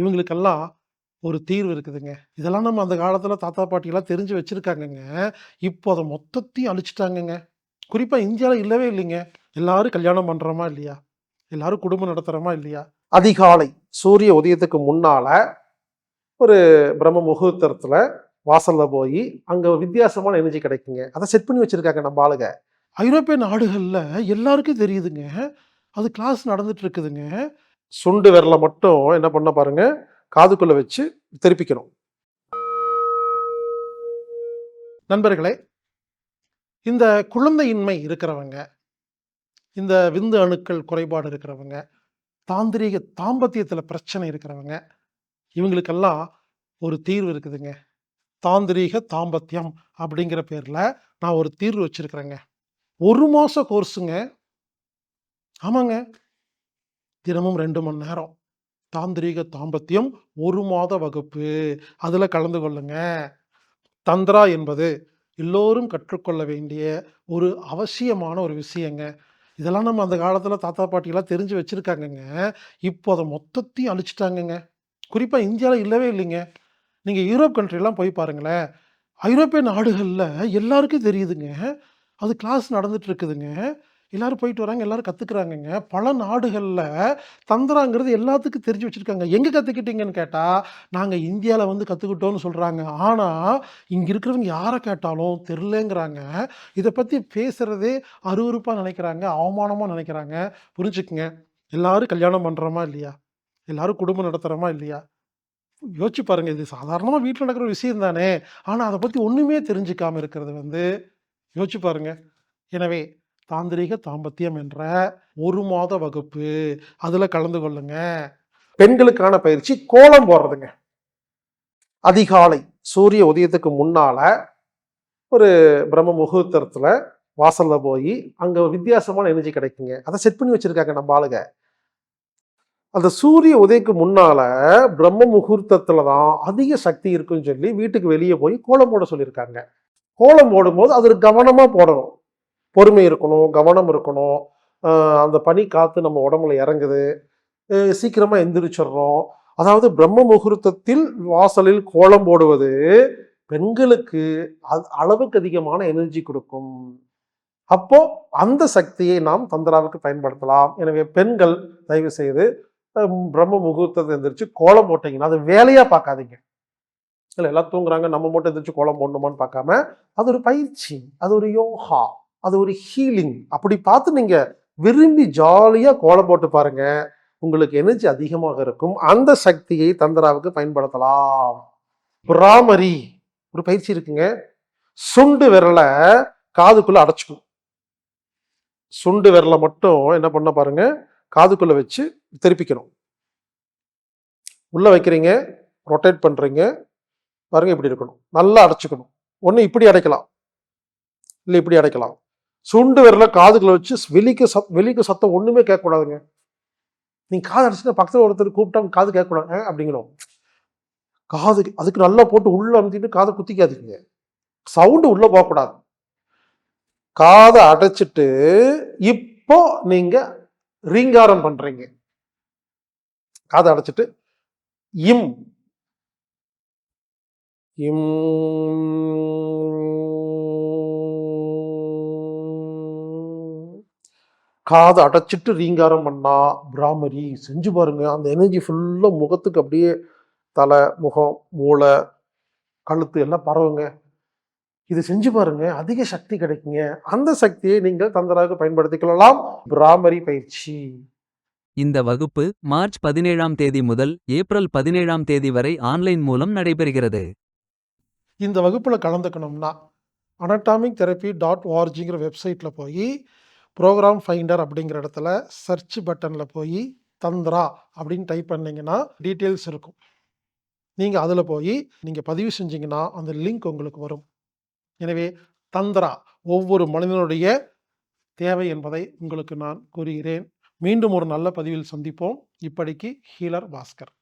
இவங்களுக்கெல்லாம் ஒரு தீர்வு இருக்குதுங்க. இதெல்லாம் நம்ம அந்த காலத்தில் தாத்தா, பாட்டியெல்லாம் தெரிஞ்சு வச்சுருக்காங்கங்க இப்போ அதை மொத்தத்தையும் அழிச்சிட்டாங்கங்க குறிப்பாக இந்தியாவில் இல்லவே இல்லைங்க. எல்லாரும் கல்யாணம் பண்ணுறோமா இல்லையா? எல்லாரும் குடும்பம் நடத்துகிறோமா இல்லையா? அதிகாலை சூரிய உதயத்துக்கு முன்னால் ஒரு பிரம்ம முகூர்த்தத்தில் வாசலில் போய் அங்கே வித்தியாசமான எனர்ஜி கிடைக்குங்க. அதை செட் பண்ணி வச்சுருக்காங்க நம்ம ஆளுங்க. ஐரோப்பிய நாடுகளில் எல்லாருக்கும் தெரியுதுங்க. அது கிளாஸ் நடந்துட்டு இருக்குதுங்க. சுண்டு விரலை மட்டும் என்ன பண்ண பாருங்க, காதுக்குள்ள வச்சு திருப்பிக்கணும். நண்பர்களே, இந்த குழந்தையின்மை இருக்கிறவங்க, இந்த விந்து அணுக்கள் குறைபாடு இருக்கிறவங்க, தாந்திரீக தாம்பத்தியத்தில் பிரச்சனை இருக்கிறவங்க, இவங்களுக்கெல்லாம் ஒரு தீர்வு இருக்குதுங்க. தாந்திரீக தாம்பத்தியம் அப்படிங்கிற பேரில் நான் ஒரு தீர்வு வச்சுருக்கிறேங்க ஒரு மாத கோர்ஸுங்க. ஆமாங்க. தினமும் ரெண்டு மணி நேரம். தாந்திரீக தாம்பத்தியம் ஒரு மாத வகுப்பு. அதில் கலந்து கொள்ளுங்க. தந்த்ரா என்பது எல்லோரும் கற்றுக்கொள்ள வேண்டிய ஒரு அவசியமான ஒரு விஷயங்க. இதெல்லாம் நம்ம அந்த காலத்தில் தாத்தா, பாட்டிலாம் தெரிஞ்சு வச்சுருக்காங்கங்க இப்போ அதை மொத்தத்தையும் அழிச்சிட்டாங்கங்க குறிப்பாக இந்தியாவில் இல்லவே இல்லைங்க. நீங்கள் யூரோப் கண்ட்ரிலாம் போய் பாருங்களேன். ஐரோப்பிய நாடுகளில் எல்லாருக்கும் தெரியுதுங்க. அது கிளாஸ் நடந்துட்டு இருக்குதுங்க. எல்லோரும் போயிட்டு வராங்க, எல்லோரும் கற்றுக்குறாங்கங்க பல நாடுகளில் தந்திராங்கிறது எல்லாத்துக்கும் தெரிஞ்சு வச்சுருக்காங்க எங்கே கற்றுக்கிட்டீங்கன்னு கேட்டால் நாங்கள் இந்தியாவில் வந்து கற்றுக்கிட்டோன்னு சொல்கிறாங்க ஆனால் இங்கே இருக்கிறவங்க யாரை கேட்டாலும் தெரிலங்கிறாங்க இதை பற்றி பேசுகிறதே அருவறுப்பாக நினைக்கிறாங்க, அவமானமாக நினைக்கிறாங்க. புரிஞ்சுக்குங்க. எல்லாரும் கல்யாணம் பண்ணுறோமா இல்லையா? எல்லாரும் குடும்பம் நடத்துகிறோமா இல்லையா? யோசிச்சு பாருங்கள் இது சாதாரணமாக வீட்டில் நடக்கிற விஷயம் தானே. ஆனால் அதை பற்றி ஒன்றுமே தெரிஞ்சுக்காமல் இருக்கிறது வந்து யோசிச்சு பாருங்க. எனவே தாந்திரிக தாம்பத்தியம் என்ற ஒரு மாத வகுப்பு. அதில் கலந்து கொள்ளுங்க. பெண்களுக்கான பயிற்சி கோலம் போடுறதுங்க. அதிகாலை சூரிய உதயத்துக்கு முன்னால் ஒரு பிரம்ம முகூர்த்தத்தில் வாசலில் போய் அங்கே வித்தியாசமான எனர்ஜி கிடைக்குங்க. அதை செட் பண்ணி வச்சுருக்காங்க நம்ம ஆளுங்க. அந்த சூரிய உதயக்கு முன்னால் பிரம்ம முகூர்த்தத்தில் தான் அதிக சக்தி இருக்குன்னு சொல்லி வீட்டுக்கு வெளியே போய் கோலம் போட சொல்லியிருக்காங்க. கோலம் போடும்போது அது கவனமாக போடணும். பொறுமை இருக்கணும், கவனம் இருக்கணும். அந்த பனி காற்று நம்ம உடம்புல இறங்குது. சீக்கிரமாக எந்திரிச்சிடுறோம். அதாவது பிரம்ம முகூர்த்தத்தில் வாசலில் கோலம் போடுவது பெண்களுக்கு அளவுக்கு அதிகமான எனர்ஜி கொடுக்கும். அப்போ அந்த சக்தியை நாம் தந்திராவுக்கு பயன்படுத்தலாம். எனவே பெண்கள் தயவு செய்து பிரம்ம முகூர்த்தத்தை எந்திரிச்சு கோலம் போட்டீங்கன்னா, அது வேலையாக பார்க்காதீங்க. இல்லை எல்லாம் தூங்குறாங்க, நம்ம மட்டும் எந்திரிச்சு கோலம் போடணுமான்னு பார்க்காம, அது ஒரு பயிற்சி, அது ஒரு யோகா, அது ஒரு ஹீலிங் அப்படி பார்த்து நீங்கள் விரும்பி ஜாலியாக கோலம் போட்டு பாருங்க. உங்களுக்கு எனர்ஜி அதிகமாக இருக்கும். அந்த சக்தியை தந்திராவுக்கு பயன்படுத்தலாம். பிராமரி ஒரு பயிற்சி இருக்குங்க. சுண்டு விரலை காதுக்குள்ளே அடைச்சிக்கும் சுண்டு விரலை மட்டும் என்ன பண்ண பாருங்க, காதுக்குள்ளே வச்சு திருப்பிக்கணும். உள்ளே வைக்கிறீங்க, ரொட்டேட் பண்ணுறீங்க பாருங்க இப்படி இருக்கணும். நல்லா அடைச்சிக்கணும் ஒன்று இப்படி அடைக்கலாம். இல்லை இப்படி அடைக்கலாம். சுண்டு விரல காதுகளை வச்சு வெளிக்கு சத் வெளிக்கு சத்தம் ஒன்றுமே கேட்கக்கூடாதுங்க. நீங்கள் காது அடிச்சுன்னா பக்கத்தில் ஒருத்தர் கூப்பிட்டா காது கேட்கக்கூடாது. அப்படிங்கிறோம் காது அதுக்கு நல்லா போட்டு உள்ளே அமுத்திட்டு காதை குத்திக்காதீங்க. சவுண்டு உள்ளே போகக்கூடாது. காதை அடைச்சிட்டு இப்போ நீங்கள் ரீங்காரம் பண்ணுறீங்க காதை அடைச்சிட்டு இம் இம் காத அடைச்சிட்டு ரீங்காரம் பண்ணா பிராமரி செஞ்சு பாருங்க. அந்த எனர்ஜி ஃபுல்லா முகத்துக்கு அப்படியே தலை, முகம், மூளை, கழுத்து எல்லாம் பரவுங்க. இது செஞ்சு பாருங்க. அதிக சக்தி கிடைக்குங்க. அந்த சக்தியை நீங்கள் தந்த்ராவுக்கு பயன்படுத்திக் கொள்ளலாம். பிராமரி பயிற்சி. இந்த வகுப்பு மார்ச் 17ஆம் தேதி முதல் ஏப்ரல் 17ஆம் தேதி வரை ஆன்லைன் மூலம் நடைபெறுகிறது. இந்த வகுப்புல கலந்துக்கணும்னா, அனடாமிக் தெரபி டாட் ஓஆர்ஜிங்கிற வெப்சைட்ல போயி, ப்ரோக்ராம் ஃபைண்டர் அப்படிங்கிற இடத்துல சர்ச் பட்டனில் போய் தந்த்ரா அப்படின்னு டைப் பண்ணிங்கன்னா டீட்டெயில்ஸ் இருக்கும். நீங்கள் அதில் போய் நீங்கள் பதிவு செஞ்சீங்கன்னா, அந்த லிங்க் உங்களுக்கு வரும். எனவே தந்திரா ஒவ்வொரு மனிதனுடைய தேவை என்பதை உங்களுக்கு நான் கூறுகிறேன். மீண்டும் ஒரு நல்ல பதிவில் சந்திப்போம். இப்படிக்கு ஹீலர் பாஸ்கர்.